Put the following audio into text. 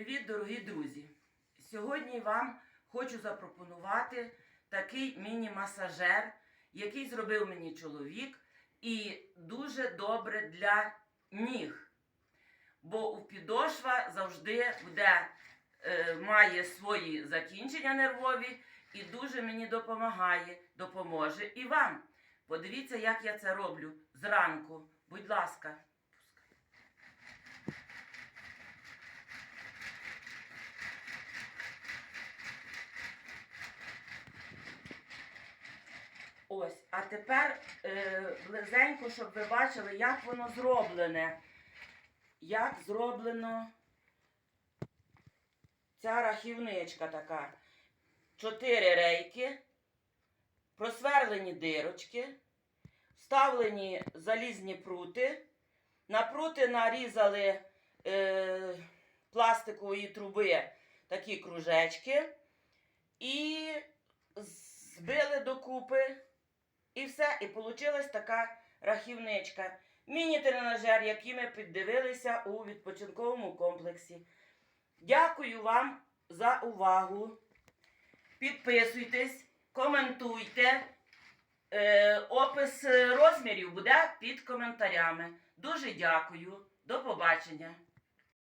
Привіт, дорогі друзі! Сьогодні вам хочу запропонувати такий міні-масажер, який зробив мені чоловік, і дуже добре для ніг. Бо у підошва завжди буде, е, має свої закінчення нервові і дуже мені допомагає, допоможе і вам. Подивіться, як я це роблю зранку. Будь ласка. Ось, а тепер е, близенько, щоб ви бачили, як воно зроблене. Як зроблено ця рахівничка така. Чотири рейки, просверлені дирочки, вставлені залізні прути. На прути нарізали е, пластикової труби такі кружечки і збили докупи. І все, і вийшла така рахівничка. Міні-тренажер, який ми піддивилися у відпочинковому комплексі. Дякую вам за увагу. Підписуйтесь, коментуйте. Е, опис розмірів буде під коментарями. Дуже дякую. До побачення.